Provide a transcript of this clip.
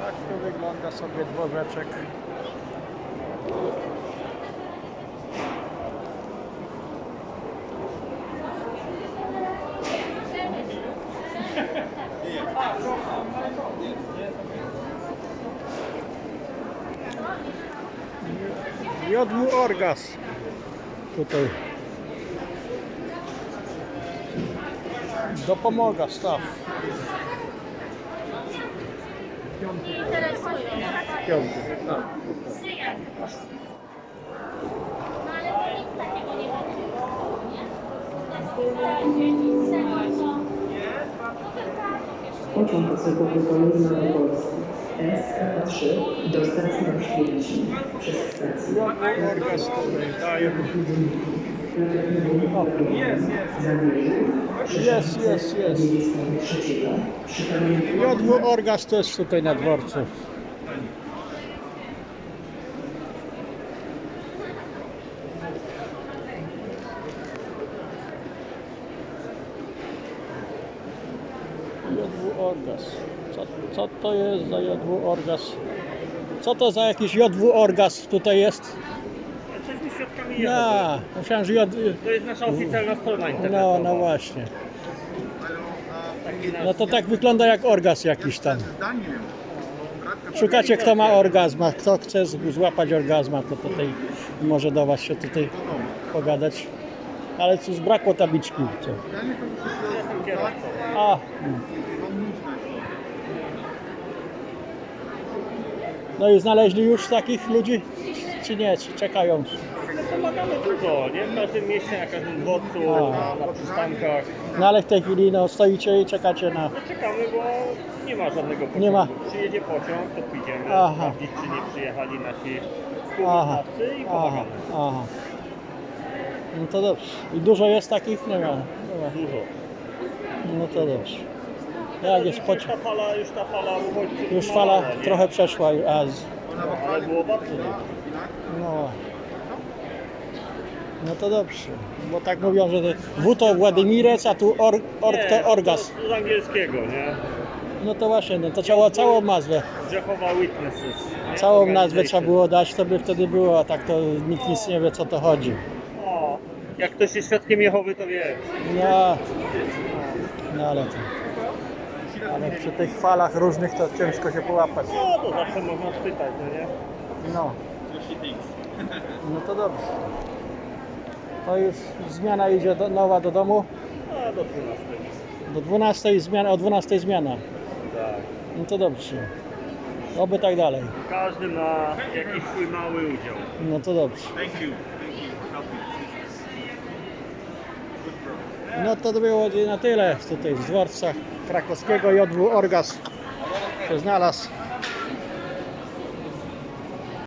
Tak tu wygląda sobie dworzeczek. Jodmu Orgas. Tutaj. Dopomoga staw. Piąty. No będzie. Pociąg posyłowy kolei Małopolski SK3 do stacji Waświęcim przez stację. Daje. Jest, jest, jest. przy pamiętniku Jodmu Orgas też tutaj na dworcu. Jodwu Orgas. Co, co to jest za Jodwu Orgas? Co to za jakiś Jodwu Orgas tutaj jest? No, myślałem, że Jod... To jest nasza oficjalna strona No, internetowa. no właśnie. Taki nasz- No to tak wygląda jak orgaz jakiś tam. Szukacie kto ma orgazma, kto chce z- złapać orgazma, to tutaj może do Was się tutaj pogadać. Ale cóż, brakło tabliczki. Co? Jestem kierowcą. A, no i znaleźli już takich ludzi, czy nie, czy czekają? No pomagamy dużo, nie? W każdym mieście, na każdym dworcu, A. na, na przystankach. No ale w tej chwili no, stoicie i czekacie na... No czekamy, bo nie ma żadnego pociągu. Nie ma. Przyjedzie pociąg, to pójdziemy Aha. sprawdzić, czy nie przyjechali nasi Aha, współwyznawcy i aha, pomagamy. aha. No to dobrze. I dużo jest takich? Nie ma. Dużo. No to dobrze. Jak jest już pociąg? ta fala, już ta fala uchodźców Już fala malała, nie? trochę przeszła, a z... No, ale było bardzo dużo. No. No to dobrze, bo tak mówią, że W to Władimirec, a tu or, Nie, to Orgas. To z angielskiego, nie? No to właśnie, no to trzeba całą nazwę. Jehovah Witnesses. nie? Całą nazwę trzeba było dać, to by wtedy było, a tak to nikt nic nie wie co to chodzi. O, jak ktoś jest świadkiem Jehowy, to wie. No, no ale to... Ale przy tych falach różnych to ciężko się połapać. No, to zawsze można spytać, no nie? No. No to dobrze. To już zmiana idzie do, nowa do domu. No, do 12. Do 12 zmiana, o 12 zmiana. Tak. No to dobrze. Oby tak dalej. Każdy ma jakiś swój mały udział. No to dobrze. Thank you. Thank. No to było na tyle tutaj z dworca krakowskiego Jodwu Orgas się znalazł.